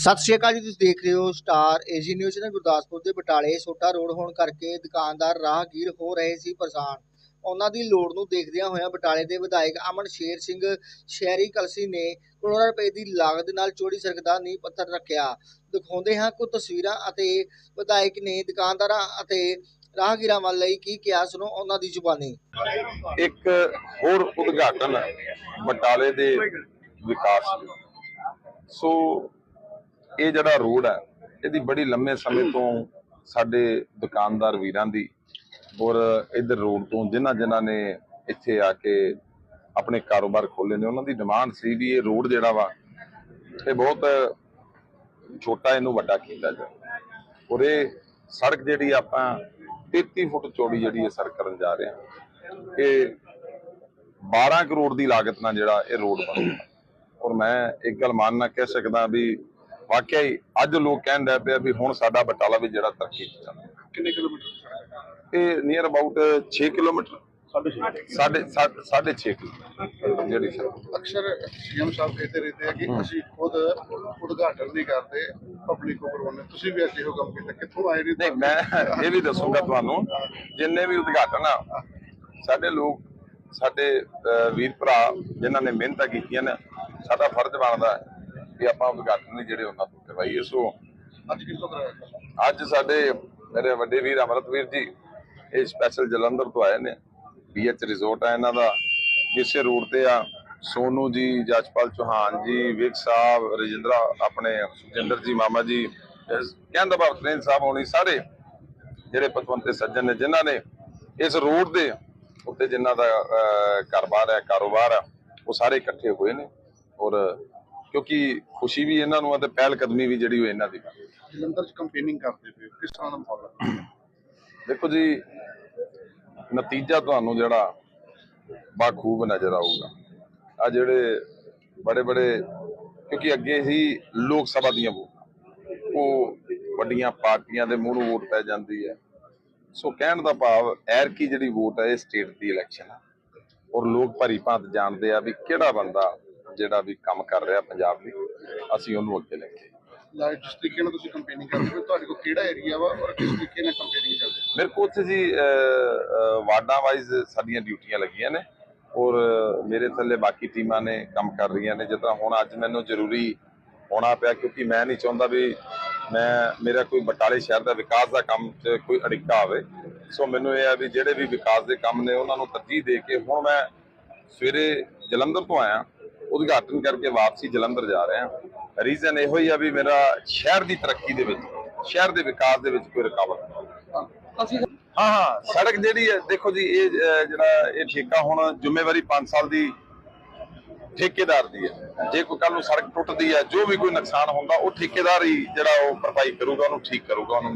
ਸਤਿ ਸ਼੍ਰੀ ਅਕਾਲ ਜੀ, ਤੁਸੀਂ ਦੇਖ ਰਹੇ ਹੋ star AG news channel Gurdaspur ਦੇ ਬਟਾਲੇ ਛੋਟਾ ਰੋਡ ਹੋਣ ਕਰਕੇ ਦੁਕਾਨਦਾਰ ਰਾਹਗੀਰ ਹੋ ਰਹੇ ਸੀ ਪਰੇਸ਼ਾਨ। ਉਹਨਾਂ ਦੀ ਲੋੜ ਨੂੰ ਦੇਖਦਿਆਂ ਹੋਇਆਂ ਬਟਾਲੇ ਦੇ ਵਿਧਾਇਕ ਅਮਨ ਸ਼ੇਰ ਸਿੰਘ ਸ਼ਹਿਰੀ ਕਲਸੀ ਨੇ ਕਰੋੜਾਂ ਰੁਪਏ ਦੀ ਲਾਗਤ ਦੇ ਨਾਲ ਚੋੜੀ ਸੜਕ ਦਾ ਨੀਂਹ ਪੱਥਰ ਰੱਖਿਆ। ਦਿਖਾਉਂਦੇ ਹਾਂ ਕੁਝ ਤਸਵੀਰਾਂ ਅਤੇ ਵਿਧਾਇਕ ਨੇ ਦੁਕਾਨਦਾਰਾਂ ਅਤੇ ਰਾਹਗੀਰਾਂ ਵੱਲ ਲਈ ਕੀ ਕਿਹਾ, ਸੁਣੋ ਉਹਨਾਂ ਦੀ ਜ਼ੁਬਾਨੀ। ਇੱਕ ਹੋਰ ਉਦਘਾਟਨ ਬਟਾਲੇ ਦੇ ਵਿਕਾਸ ਸੋ ਇਹ ਜਿਹੜਾ ਰੋਡ ਹੈ, ਇਹਦੀ ਬੜੀ ਲੰਮੇ ਸਮੇਂ ਤੋਂ ਸਾਡੇ ਦੁਕਾਨਦਾਰ ਵੀਰਾਂ ਦੀ ਔਰ ਇਧਰ ਰੋਡ ਤੋਂ ਜਿਨ੍ਹਾਂ ਜਿਨ੍ਹਾਂ ਨੇ ਇੱਥੇ ਆ ਕੇ ਆਪਣੇ ਕਾਰੋਬਾਰ ਖੋਲੇ ਨੇ, ਉਹਨਾਂ ਦੀ ਡਿਮਾਂਡ ਸੀ ਵੀ ਇਹ ਰੋਡ ਜਿਹੜਾ ਵਾ, ਇਹ ਬਹੁਤ ਛੋਟਾ ਇਹਨੂੰ ਵੱਡਾ ਕੀਤਾ ਜਾਵੇ। ਔਰ ਇਹ ਸੜਕ ਜਿਹੜੀ ਆਪਾਂ 33 ਫੁੱਟ ਚੌੜੀ ਜਿਹੜੀ ਇਹ ਸੜਕ ਕਰਨ ਜਾ ਰਹੇ ਹਾਂ, ਇਹ 12 ਕਰੋੜ ਦੀ ਲਾਗਤ ਨਾਲ ਜਿਹੜਾ ਇਹ ਰੋਡ ਬਣੂਗਾ ਔਰ ਮੈਂ ਇੱਕ ਗੱਲ ਮੰਨ ਨਾ ਕਹਿ ਸਕਦਾ ਵੀ ਵਾਕਿਆ ਹੀ ਅੱਜ ਲੋਕ ਕਹਿਣ ਲੱਗ ਪਿਆ ਵੀ ਹੁਣ ਸਾਡਾ ਬਟਾਲਾ ਵੀ ਜਿਹੜਾ ਤਰੱਕੀ ਚ ਚੱਲ ਰਿਹਾ। ਕਿੰਨੇ ਕਿਲੋਮੀਟਰ ਇਹ ਨੀਅਰ ਅਬਾਊਟ 6 ਕਿਲੋਮੀਟਰ। ਸਾਢੇ ਸਾਢੇ ਸਾਢੇ 6 ਕਿਲੋਮੀਟਰ ਜਿਹੜੀ ਸੜਕ ਅਕਸਰ ਸੀਐਮ ਸਾਹਿਬ ਕਹਿੰਦੇ ਰਹਿੰਦੇ ਆ ਕਿ ਅਸੀਂ ਖੁਦ ਉਦਘਾਟਨ ਨਹੀਂ ਕਰਦੇ ਪਬਲਿਕ ਨੂੰ ਕਰਵਾਉਂਦੇ ਤੁਸੀਂ ਵੀ ਐਸੇ ਹੋ ਕੰਮ ਕੀਤਾ ਕਿੱਥੋਂ ਆਏ ਨੇ ਨਹੀਂ ਮੈਂ ਇਹ ਵੀ ਦੱਸੂਗਾ ਤੁਹਾਨੂੰ ਜਿੰਨੇ ਵੀ ਉਦਘਾਟਨ ਆ ਸਾਡੇ ਲੋਕ ਸਾਡੇ ਅਹ, ਵੀਰ ਭਰਾ ਜਿਨ੍ਹਾਂ ਨੇ ਮਿਹਨਤਾਂ ਕੀਤੀਆਂ ਨੇ ਸਾਡਾ ਫਰਜ਼ ਬਣਦਾ ਹੈ ਕਿ ਆਪਾਂ ਉਦਘਾਟਨ ਵੀ ਜਿਹੜੇ ਉਹਨਾਂ ਤੋਂ ਕਰਵਾਈਏ। ਸੋ ਅੱਜ ਕਿੱਥੋਂ ਕਰਾਇਆ ਅੱਜ ਸਾਡੇ ਮੇਰੇ ਵੱਡੇ ਵੀਰ ਅਮਰਤਵੀਰ ਜੀ ਇਹ ਸਪੈਸ਼ਲ ਜਲੰਧਰ ਤੋਂ ਆਏ ਨੇ। ਬੀਐਚ ਰਿਜ਼ੋਰਟ ਆ ਇਹਨਾਂ ਦਾ। ਇਸੇ ਰੋਡ ਤੇ ਆ। ਸੋਨੂ ਜੀ ਜਸਪਾਲ ਚੌਹਾਨ ਜੀ ਵਿਕ ਸਾਹਿਬ ਰਜਿੰਦਰਾ ਆਪਣੇ ਸੁਖਜਿੰਦਰ ਜੀ ਮਾਮਾ ਜੀ ਇਸ- ਕਹਿਣ ਦਾ ਭਾਵ ਟ੍ਰੇਨ ਸਾਹਿਬ ਹੋਣੀ ਸਾਰੇ ਜਿਹੜੇ ਪਤਵੰਤੇ ਸੱਜਣ ਨੇ ਜਿਨ੍ਹਾਂ ਨੇ ਇਸ ਰੋਡ ਦੇ ਉੱਤੇ ਜਿਨ੍ਹਾਂ ਦਾ ਘਰ-ਬਾਰ ਹੈ ਕਾਰੋਬਾਰ ਆ ਉਹ ਸਾਰੇ ਇਕੱਠੇ ਹੋਏ ਨੇ। ਔਰ ਕਿਉਂਕਿ ਖੁਸ਼ੀ ਵੀ ਇਹਨਾਂ ਨੂੰ ਆ ਤੇ ਪਹਿਲ ਕਦਮੀ ਵੀ ਜਿਹੜੀ ਉਹ ਇਹਨਾਂ ਦੀ ਆ। ਜਲੰਧਰ ਚ ਕੰਪੇਨਿੰਗ ਕਰਦੇ ਪਏ। ਕਿਸ ਤਰ੍ਹਾਂ ਦਾ ਮਾਹੌਲ ਦੇਖੋ ਜੀ ਨਤੀਜਾ ਤੁਹਾਨੂੰ ਜਿਹੜਾ ਬਾਖੂਬ ਨਜ਼ਰ ਆਊਗਾ ਆ ਜਿਹੜੇ ਬੜੇ ਬੜੇ ਕਿਉਂਕਿ ਅੱਗੇ ਹੀ ਲੋਕ ਸਭਾ ਦੀਆਂ ਵੋਟਾਂ ਉਹ ਵੱਡੀਆਂ ਪਾਰਟੀਆਂ ਦੇ ਮੂੰਹ ਨੂੰ ਵੋਟ ਪੈ ਜਾਂਦੀ ਹੈ ਸੋ ਕਹਿਣ ਦਾ ਭਾਵ ਐਰ ਕੀ ਜਿਹੜੀ ਵੋਟ ਹੈ ਇਹ ਸਟੇਟ ਦੀ ਇਲੈਕਸ਼ਨ ਹੈ ਔਰ ਲੋਕ ਭਰੀ ਭਾਂਤ ਜਾਣਦੇ ਆ ਵੀ ਕਿਹੜਾ ਬੰਦਾ ਜਿਹੜਾ ਵੀ ਕੰਮ ਕਰ ਰਿਹਾ ਪੰਜਾਬ ਲਈ ਅਸੀਂ ਉਹਨੂੰ ਅੱਗੇ ਲੈ ਕੇ ਲਾਈਵ ਜਿਸ ਤਰੀਕੇ ਨਾਲ ਤੁਸੀਂ ਕੰਪੇਨਿੰਗ ਕਰਦੇ ਹੋ ਤੁਹਾਡੇ ਕੋਲ ਕਿਹੜਾ ਏਰੀਆ ਵਾ ਔਰ ਕਿਸ ਤਰੀਕੇ ਨਾਲ ਕੰਪੇਨਿੰਗ ਕਰਦੇ ਹੋ? ਮੇਰੇ ਕੋਲ ਉੱਥੇ ਜੀ ਵਾਰਡਾਂ ਵਾਈਜ਼ ਸਾਡੀਆਂ ਡਿਊਟੀਆਂ ਲੱਗੀਆਂ ਨੇ ਔਰ ਮੇਰੇ ਥੱਲੇ ਬਾਕੀ ਟੀਮਾਂ ਨੇ ਕੰਮ ਕਰ ਰਹੀਆਂ ਨੇ। ਜਿੱਦਾਂ ਹੁਣ ਅੱਜ ਮੈਨੂੰ ਜ਼ਰੂਰੀ ਹੋਣਾ ਪਿਆ ਕਿਉਂਕਿ ਮੈਂ ਨਹੀਂ ਚਾਹੁੰਦਾ ਵੀ ਮੈਂ ਮੇਰਾ ਕੋਈ ਬਟਾਲੇ ਸ਼ਹਿਰ ਦਾ ਵਿਕਾਸ ਦਾ ਕੰਮ 'ਚ ਕੋਈ ਅੜਿੱਕਾ ਆਵੇ। ਸੋ ਮੈਨੂੰ ਇਹ ਆ ਵੀ ਜਿਹੜੇ ਵੀ ਵਿਕਾਸ ਦੇ ਕੰਮ ਨੇ ਉਹਨਾਂ ਨੂੰ ਤਰਜੀਹ ਦੇ ਕੇ ਹੁਣ ਮੈਂ ਸਵੇਰੇ ਜਲੰਧਰ ਤੋਂ ਆਇਆ। ਉਦਘਾਟਨ ਕਰਕੇ ਵਾਪਸੀ ਜਲੰਧਰ ਜਾ ਰਿਹਾ ਰੀਜ਼ਨ ਇਹੋ ਹੀ ਆ ਵੀ ਮੇਰਾ ਸ਼ਹਿਰ ਦੀ ਤਰੱਕੀ ਦੇ ਵਿੱਚ ਸ਼ਹਿਰ ਦੇ ਵਿਕਾਸ ਦੇ ਵਿੱਚ ਕੋਈ ਰੁਕਾਵਟ। ਹਾਂ ਹਾਂ ਸੜਕ ਜਿਹੜੀ ਹੈ ਦੇਖੋ ਜੀ ਇਹ ਜਿਹੜਾ ਇਹ ਠੇਕਾ ਹੁਣ ਜ਼ਿੰਮੇਵਾਰੀ 5 ਸਾਲ ਦੀ ਠੇਕੇਦਾਰ ਦੀ ਹੈ ਜੇ ਕੋਈ ਕੱਲ ਨੂੰ ਸੜਕ ਟੁੱਟਦੀ ਹੈ ਜੋ ਵੀ ਕੋਈ ਨੁਕਸਾਨ ਹੁੰਦਾ ਉਹ ਠੇਕੇਦਾਰ ਹੀ ਜਿਹੜਾ ਉਹ ਭਰਪਾਈ ਕਰੂਗਾ ਉਹਨੂੰ ਠੀਕ ਕਰੂਗਾ ਉਹਨੂੰ